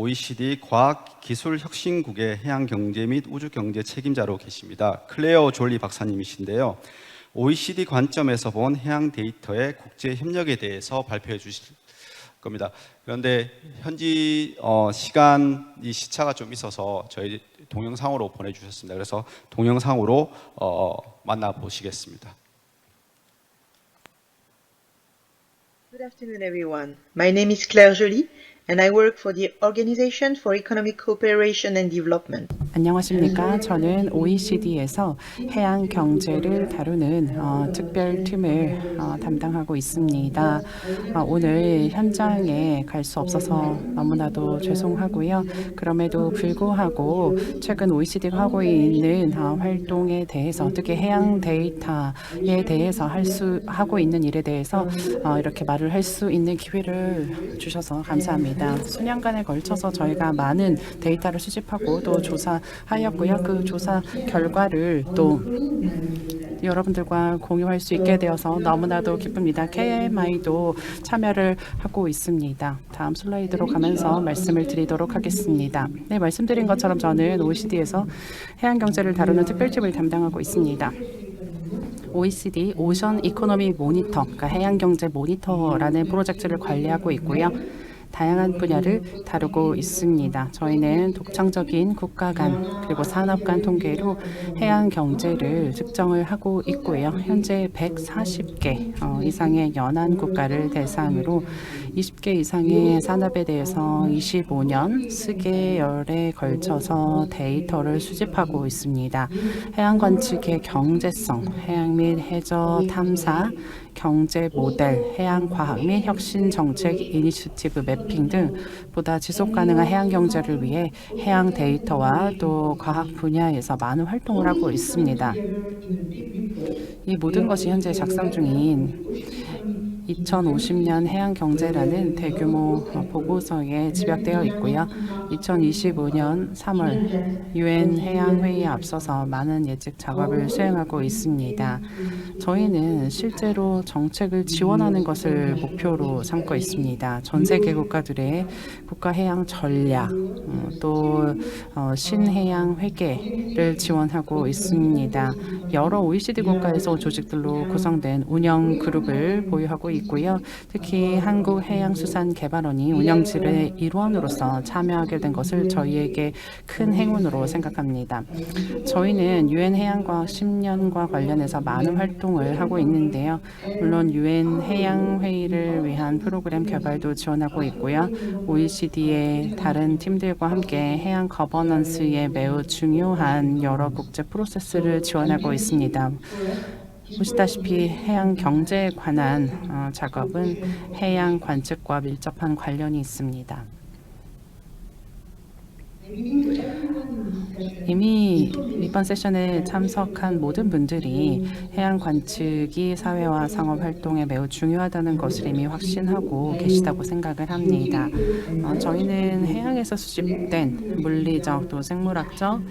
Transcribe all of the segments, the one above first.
OECD 과학기술혁신국의 해양경제 및 우주경제 책임자로 계십니다. 클레어 졸리 박사님이신데요. OECD 관점에서 본 해양 데이터의 국제 협력에 대해서 발표해 주실 겁니다. 그런데 현지 어, 시간 이 시차가 좀 있어서 저희 동영상으로 보내주셨습니다. 그래서 동영상으로 어, 만나 보시겠습니다. Good afternoon, everyone. My name is Claire Joly, and I work for the Organization for Economic Cooperation and Development. 안녕하십니까. 저는 OECD에서 해양 경제를 다루는 어, 특별팀을 어, 담당하고 있습니다. 어, 오늘 현장에 갈 수 없어서 너무나도 죄송하고요. 그럼에도 불구하고 최근 OECD가 하고 있는 어, 활동에 대해서 특히 해양 데이터에 대해서 할 수 하고 있는 일에 대해서 어, 이렇게 말을 할 수 있는 기회를 주셔서 감사합니다. 수년간에 걸쳐서 저희가 많은 데이터를 수집하고 또 조사하였고요. 그 조사 결과를 또 여러분들과 공유할 수 있게 되어서 너무나도 기쁩니다. KMI도 참여를 하고 있습니다. 다음 슬라이드로 가면서 말씀을 드리도록 하겠습니다. 네, 말씀드린 것처럼 저는 OECD에서 해양 경제를 다루는 특별팀을 담당하고 있습니다. OECD 오션 이코노미 모니터, 그러니까 해양 경제 모니터라는 프로젝트를 관리하고 있고요. 다양한 분야를 다루고 있습니다. 저희는 독창적인 국가 간 그리고 산업 간 통계로 해양 경제를 측정을 하고 있고요. 현재 140개 어, 이상의 연안 국가를 대상으로 20개 이상의 산업에 대해서 25년 스계열에 걸쳐서 데이터를 수집하고 있습니다. 해양 관측의 경제성, 해양 및 해저 탐사, 경제 모델, 해양 과학 및 혁신 정책 이니시티브 매핑 등 보다 지속 가능한 해양 경제를 위해 해양 데이터와 또 과학 분야에서 많은 활동을 하고 있습니다. 이 모든 것이 현재 작성 중인 2050년 해양 경제라는 대규모 보고서에 집약되어 있고요. 2025년 3월 유엔 해양 회의에 앞서서 많은 예측 작업을 수행하고 있습니다. 저희는 실제로 정책을 지원하는 것을 목표로 삼고 있습니다. 전 세계 국가들의 국가 해양 전략 어, 또 어, 신해양 회계를 지원하고 있습니다. 여러 OECD 국가에서 온 조직들로 구성된 운영 그룹을 보유하고 있 고요. 특히 한국해양수산개발원이 운영질의 일원으로서 참여하게 된 것을 저희에게 큰 행운으로 생각합니다. 저희는 유엔 해양과학 10년과 관련해서 많은 활동을 하고 있는데요. 물론 유엔 해양 회의를 위한 프로그램 개발도 지원하고 있고요. OECD의 다른 팀들과 함께 해양 거버넌스에 매우 중요한 여러 국제 프로세스를 지원하고 있습니다. 보시다시피 해양 경제에 관한 어, 작업은 해양 관측과 밀접한 관련이 있습니다. 이미 이번 세션에 참석한 모든 분들이 해양 관측이 사회와 상업 활동에 매우 중요하다는 것을 이미 확신하고 계시다고 생각을 합니다. 어, 저희는 해양에서 수집된 물리적 또 생물학적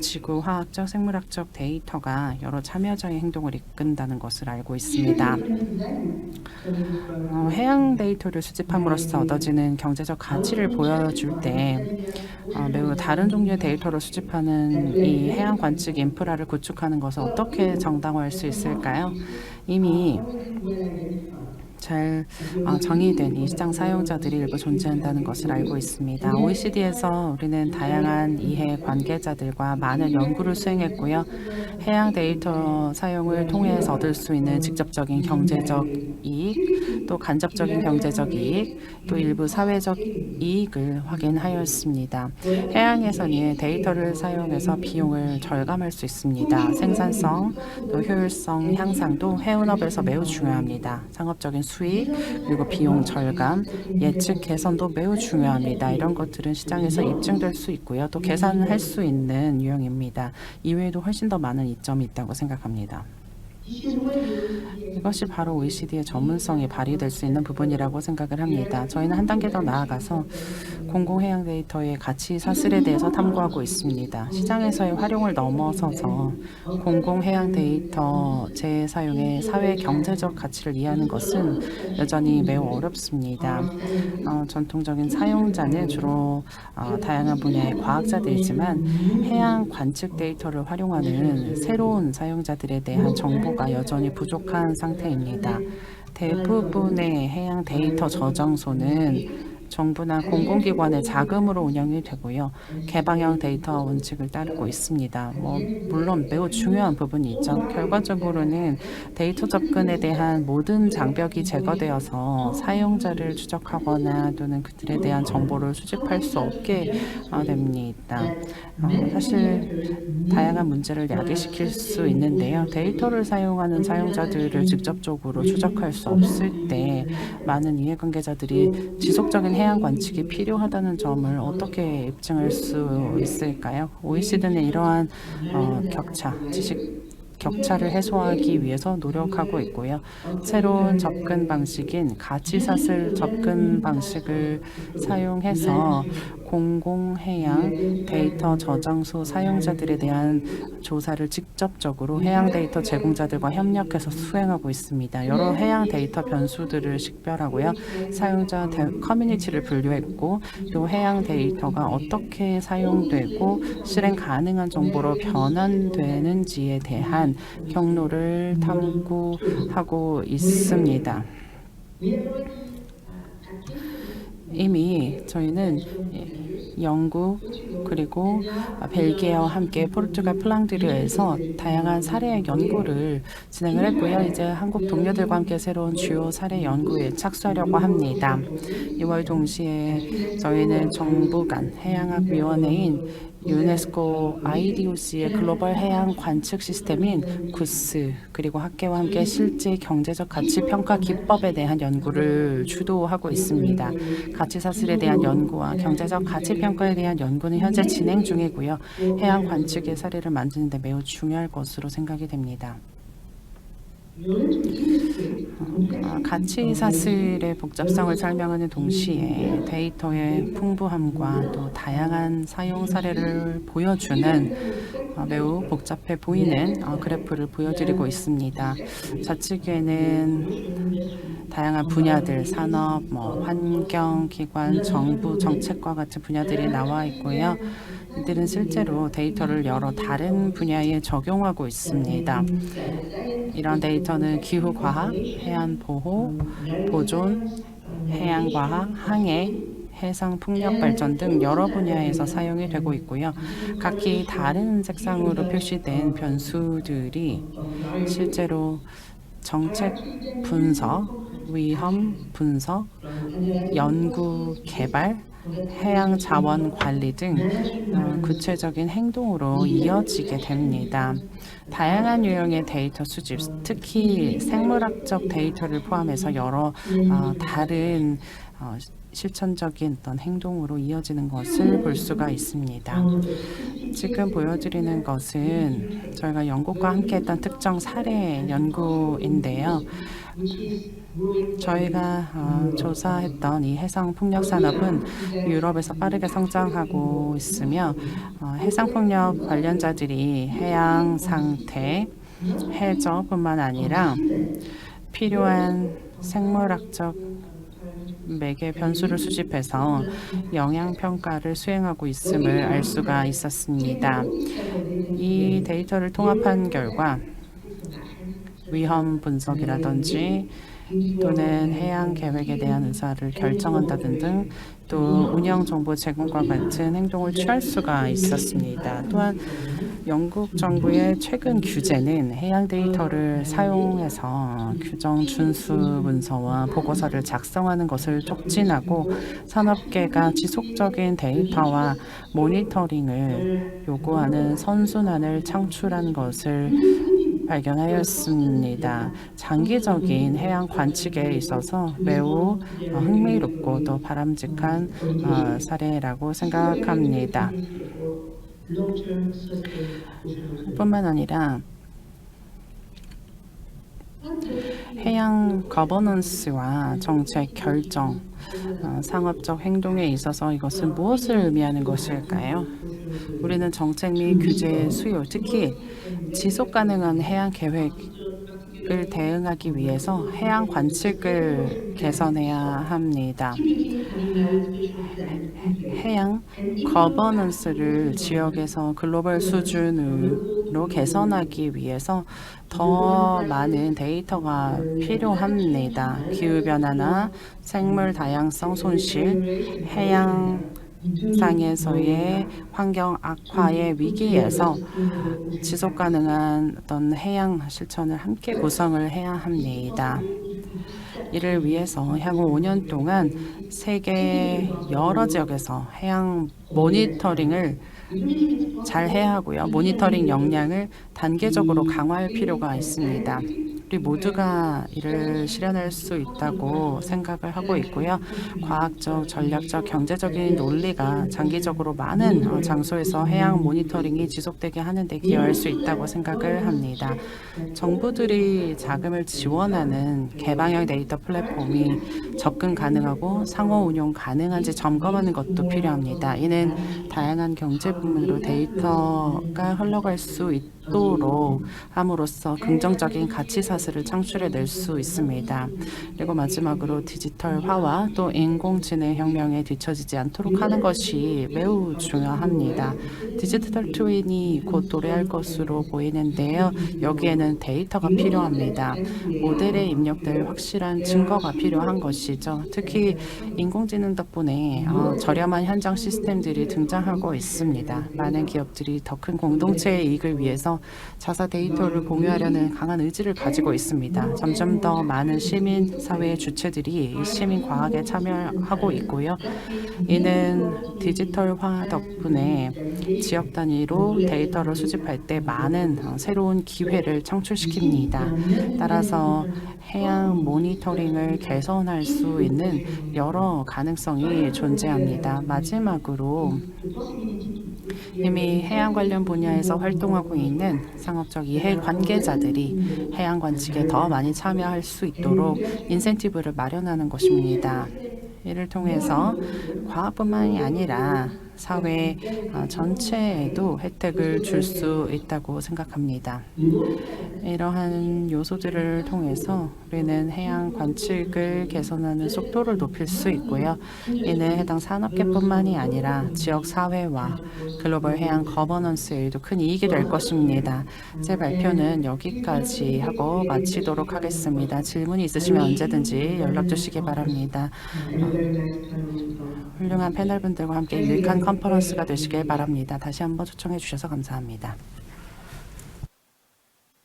지구화학적, 생물학적 데이터가 여러 참여자의 행동을 이끈다는 것을 알고 있습니다. 어, 해양 데이터를 수집함으로써 얻어지는 경제적 가치를 보여줄 때 어, 매우 다른 종류의 데이터를 수집하는 이 해양 관측 인프라를 구축하는 것을 어떻게 정당화할 수 있을까요? 이미 잘 어, 정의된 이 시장 사용자들이 일부 존재한다는 것을 알고 있습니다. OECD에서 우리는 다양한 이해 관계자들과 많은 연구를 수행했고요. 해양 데이터 사용을 통해서 얻을 수 있는 직접적인 경제적 이익, 또 간접적인 경제적 이익, 또 일부 사회적 이익을 확인하였습니다. 해양에서는 데이터를 사용해서 비용을 절감할 수 있습니다. 생산성, 또 효율성 향상도 해운업에서 매우 중요합니다. 상업적인 수익, 그리고 비용 절감, 예측 개선도 매우 중요합니다. 이런 것들은 시장에서 입증될 수 있고요. 또 계산할 수 있는 유형입니다. 이외에도 훨씬 더 많은 이점이 있다고 생각합니다. 이것이 바로 OECD의 전문성이 발휘될 수 있는 부분이라고 생각을 합니다. 저희는 한 단계 더 나아가서 공공해양 데이터의 가치 사슬에 대해서 탐구하고 있습니다. 시장에서의 활용을 넘어서서 공공해양 데이터 재사용의 사회 경제적 가치를 이해하는 것은 여전히 매우 어렵습니다. 어, 전통적인 사용자는 주로 어, 다양한 분야의 과학자들이지만 해양 관측 데이터를 활용하는 새로운 사용자들에 대한 정보가 여전히 부족한 상태입니다. 대부분의 해양 데이터 저장소는 정부나 공공기관의 자금으로 운영이 되고요. 개방형 데이터 원칙을 따르고 있습니다. 뭐 물론 매우 중요한 부분이 있죠. 결과적으로는 데이터 접근에 대한 모든 장벽이 제거되어서 사용자를 추적하거나 또는 그들에 대한 정보를 수집할 수 없게 어, 됩니다. 어, 사실 다양한 문제를 야기시킬 수 있는데요. 데이터를 사용하는 사용자들을 직접적으로 추적할 수 없을 때 많은 이해관계자들이 지속적인 해양 관측이 필요하다는 점을 어떻게 입증할 수 있을까요? OECD는 이러한 어, 격차, 지식 격차를 해소하기 위해서 노력하고 있고요. 새로운 접근 방식인 가치사슬 접근 방식을 사용해서 공공해양 데이터 저장소 사용자들에 대한 조사를 직접적으로 해양 데이터 제공자들과 협력해서 수행하고 있습니다. 여러 해양 데이터 변수들을 식별하고요. 사용자 대- 커뮤니티를 분류했고 또 해양 데이터가 어떻게 사용되고 실행 가능한 정보로 변환되는지에 대한 경로를 탐구하고 있습니다. 이미 저희는 영국 그리고 벨기에와 함께 포르투갈 플랑드르에서 다양한 사례 연구를 진행을 했고요. 이제 한국 동료들과 함께 새로운 주요 사례 연구에 착수하려고 합니다. 이월 동시에 저희는 정부 간 해양학위원회인 유네스코 IDOC의 글로벌 해양 관측 시스템인 구스 그리고 학계와 함께 실제 경제적 가치 평가 기법에 대한 연구를 주도하고 있습니다. 가치 사슬에 대한 연구와 경제적 가치 평가에 대한 연구는 현재 진행 중이고요. 해양 관측의 사례를 만드는 데 매우 중요할 것으로 생각이 됩니다. 어, 가치 사슬의 복잡성을 설명하는 동시에 데이터의 풍부함과 또 다양한 사용 사례를 보여주는 어, 매우 복잡해 보이는 어, 그래프를 보여드리고 있습니다. 좌측에는 다양한 분야들, 산업, 뭐 환경, 기관, 정부, 정책과 같은 분야들이 나와 있고요. 이들은 실제로 데이터를 여러 다른 분야에 적용하고 있습니다. 이런 데이터는 기후 과학, 해안 보호, 보존, 해양 과학, 항해, 해상 풍력 발전 등 여러 분야에서 사용이 되고 있고요. 각기 다른 색상으로 표시된 변수들이 실제로 정책 분석, 위험 분석, 연구 개발, 해양 자원 관리 등 어, 구체적인 행동으로 이어지게 됩니다. 다양한 유형의 데이터 수집, 특히 생물학적 데이터를 포함해서 여러 어, 다른 어, 실천적인 어떤 행동으로 이어지는 것을 볼 수가 있습니다. 지금 보여드리는 것은 저희가 영국과 함께했던 특정 사례 연구인데요. 저희가 어, 조사했던 이 해상 풍력 산업은 유럽에서 빠르게 성장하고 있으며 어, 해상 풍력 관련자들이 해양 상태, 해저뿐만 아니라 필요한 생물학적 매개 변수를 수집해서 영향 평가를 수행하고 있음을 알 수가 있었습니다. 이 데이터를 통합한 결과 위험 분석이라든지 또는 해양 계획에 대한 의사를 결정한다든 등 또 운영 정보 제공과 같은 행동을 취할 수가 있었습니다. 또한 영국 정부의 최근 규제는 해양 데이터를 사용해서 규정 준수 문서와 보고서를 작성하는 것을 촉진하고 산업계가 지속적인 데이터와 모니터링을 요구하는 선순환을 창출한 것을 발견하였습니다. 장기적인 해양 관측에 있어서 매우 어, 흥미롭고 또 바람직한 어, 사례라고 생각합니다. 뿐만 아니라 해양 거버넌스와 정책 결정, 어, 상업적 행동에 있어서 이것은 무엇을 의미하는 것일까요? 우리는 정책 및 규제 수요, 특히 지속 가능한 해양 계획을 대응하기 위해서 해양 관측을 개선해야 합니다. 해양 거버넌스를 지역에서 글로벌 수준으로 개선하기 위해서 더 많은 데이터가 필요합니다. 기후 변화나 생물 다양성 손실, 해양 상에서의 환경 악화의 위기에서 지속 가능한 어떤 해양 실천을 함께 구성을 해야 합니다. 이를 위해서 향후 5년 동안 세계 여러 지역에서 해양 모니터링을 잘 해야 하고요. 모니터링 역량을 단계적으로 강화할 필요가 있습니다. 우리 모두가 이를 실현할 수 있다고 생각을 하고 있고요. 과학적, 전략적, 경제적인 논리가 장기적으로 많은 어, 장소에서 해양 모니터링이 지속되게 하는 데 기여할 수 있다고 생각을 합니다. 정부들이 자금을 지원하는 개방형 데이터 플랫폼이 접근 가능하고 상호 운용 가능한지 점검하는 것도 필요합니다. 이는 다양한 경제 부문으로 데이터가 흘러갈 수 있도록 함으로써 긍정적인 가치 사 슬을 창출해낼 수 있습니다. 그리고 마지막으로 디지털화와 또 인공지능 혁명에 뒤처지지 않도록 하는 것이 매우 중요합니다. 디지털 트윈이 곧 도래할 것으로 보이는데요. 여기에는 데이터가 필요합니다. 모델에 입력될 확실한 증거가 필요한 것이죠. 특히 인공지능 덕분에 어, 저렴한 현장 시스템들이 등장하고 있습니다. 많은 기업들이 더 큰 공동체의 이익을 위해서 자사 데이터를 공유하려는 강한 의지를 가지고 있습니다. 점점 더 많은 시민 사회 주체들이 이 시민 과학에 참여하고 있고요. 이는 디지털화 덕분에 지역 단위로 데이터를 수집할 때 많은 어, 새로운 기회를 창출시킵니다. 따라서 해양 모니터링을 개선할 수 있는 여러 가능성이 존재합니다. 마지막으로 이미 해양 관련 분야에서 활동하고 있는 상업적 이해 관계자들이 해양 관측에 더 많이 참여할 수 있도록 인센티브를 마련하는 것입니다. 이를 통해서 과학뿐만이 아니라 사회 어, 전체에도 혜택을 줄 수 있다고 생각합니다. 이러한 요소들을 통해서 우리는 해양 관측을 개선하는 속도를 높일 수 있고요. 이는 해당 산업계뿐만이 아니라 지역 사회와 글로벌 해양 거버넌스에도 큰 이익이 될 것입니다. 제 발표는 여기까지 하고 마치도록 하겠습니다. 질문이 있으시면 언제든지 연락 주시기 바랍니다. 훌륭한 패널분들과 함께 유익한 컨퍼런스가 되시길 바랍니다. 다시 한번 초청해 주셔서 감사합니다.